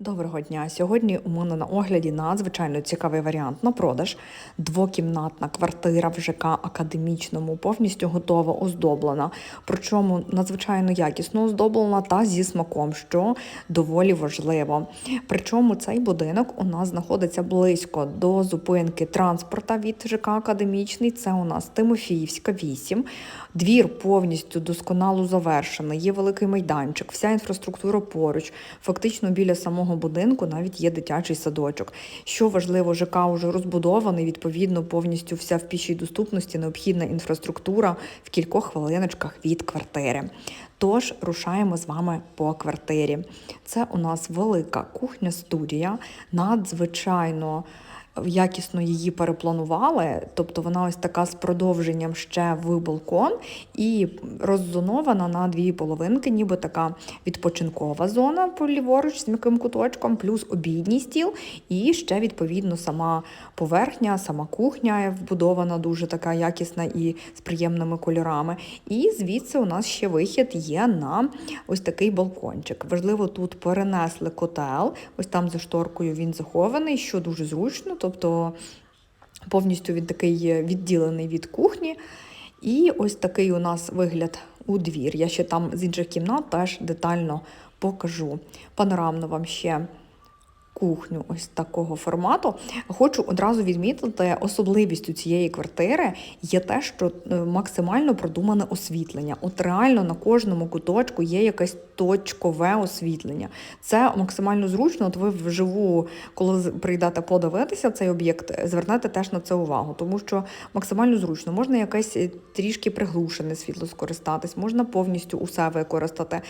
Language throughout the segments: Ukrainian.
Доброго дня! Сьогодні у мене на огляді надзвичайно цікавий варіант на продаж. Двокімнатна квартира в ЖК академічному, повністю готова, оздоблена. Причому надзвичайно якісно оздоблена та зі смаком, що доволі важливо. Причому цей будинок у нас знаходиться близько до зупинки транспорта від ЖК Академічний. Це у нас Тимофіївська 8. Двір повністю досконало завершений. Є великий майданчик, вся інфраструктура поруч. Фактично біля самого будинку навіть є дитячий садочок. Що важливо, ЖК вже розбудований, відповідно, повністю вся в пішій доступності, необхідна інфраструктура в кількох хвилиночках від квартири. Тож рушаємо з вами по квартирі. Це у нас велика кухня-студія, надзвичайно якісно її перепланували, тобто вона ось така з продовженням ще в балкон і роззонована на дві половинки, ніби така відпочинкова зона по ліворуч з м'яким куточком, плюс обідній стіл, і ще відповідно сама поверхня, сама кухня вбудована дуже така якісна і з приємними кольорами. І звідси у нас ще вихід є на ось такий балкончик. Важливо, тут перенесли котел, ось там за шторкою він захований, що дуже зручно, тобто повністю він такий відділений від кухні. І ось такий у нас вигляд у двір. Я ще там з інших кімнат теж детально покажу. Панорамно вам ще кухню ось такого формату. Хочу одразу відмітити, особливістю цієї квартири є те, що е, максимально продумане освітлення. От реально на кожному куточку є якесь точкове освітлення. Це максимально зручно. От ви вживу, коли прийдете подивитися цей об'єкт, звернете теж на це увагу, тому що максимально зручно. Можна якесь е, трішки приглушене світло скористатись, можна повністю усе використати.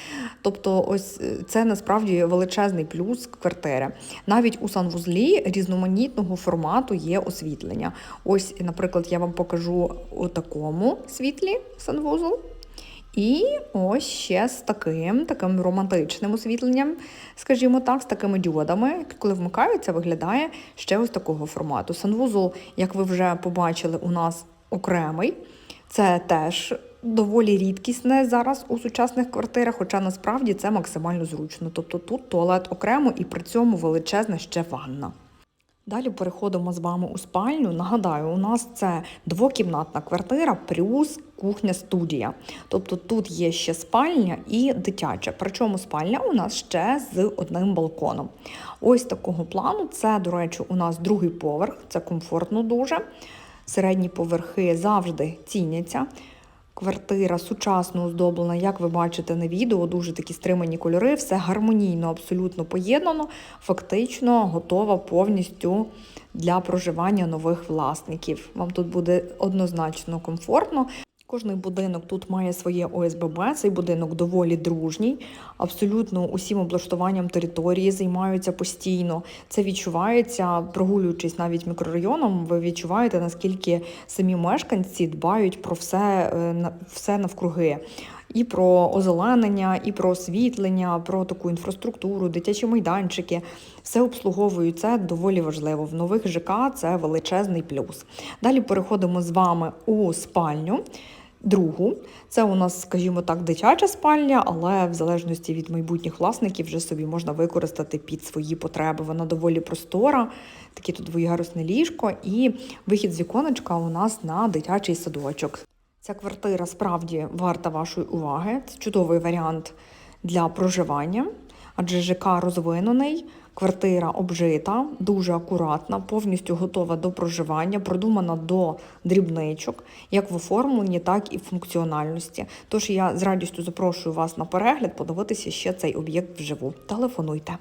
Тобто, ось е, це насправді величезний плюс квартири. Навіть у санвузлі різноманітного формату є освітлення. Ось, наприклад, я вам покажу у такому світлі санвузол. І ось ще з таким таким романтичним освітленням, скажімо так, з такими діодами, коли вмикаються, виглядає ще ось такого формату. Санвузол, як ви вже побачили, у нас окремий. Це теж доволі рідкісне зараз у сучасних квартирах, хоча насправді це максимально зручно. Тобто тут туалет окремо і при цьому величезна ще ванна. Далі переходимо з вами у спальню. Нагадаю, у нас це двокімнатна квартира плюс кухня-студія. Тобто тут є ще спальня і дитяча. Причому спальня у нас ще з одним балконом. Ось такого плану. Це, до речі, у нас другий поверх, це комфортно дуже. Середні поверхи завжди ціняться. Квартира сучасно оздоблена, як ви бачите на відео, дуже такі стримані кольори, все гармонійно, абсолютно поєднано, фактично готова повністю для проживання нових власників. Вам тут буде однозначно комфортно. Кожний будинок тут має своє ОСББ. Цей будинок доволі дружній. Абсолютно усім облаштуванням території займаються постійно. Це відчувається, прогулюючись навіть мікрорайоном. Ви відчуваєте, наскільки самі мешканці дбають про все, е, все навкруги. І про озеленення, і про освітлення, про таку інфраструктуру, дитячі майданчики. Все обслуговують. Це доволі важливо. В нових ЖК це величезний плюс. Далі переходимо з вами у спальню. Другу, це у нас, скажімо так, дитяча спальня, але в залежності від майбутніх власників вже собі можна використати під свої потреби. Вона доволі простора, таке тут двоярусне ліжко, і вихід з віконечка у нас на дитячий садочок. Ця квартира справді варта вашої уваги. Це чудовий варіант для проживання, адже ЖК розвинений, квартира обжита, дуже акуратна, повністю готова до проживання, продумана до дрібничок, як в оформленні, так і в функціональності. Тож я з радістю запрошую вас на перегляд, подивитися ще цей об'єкт вживу. Телефонуйте.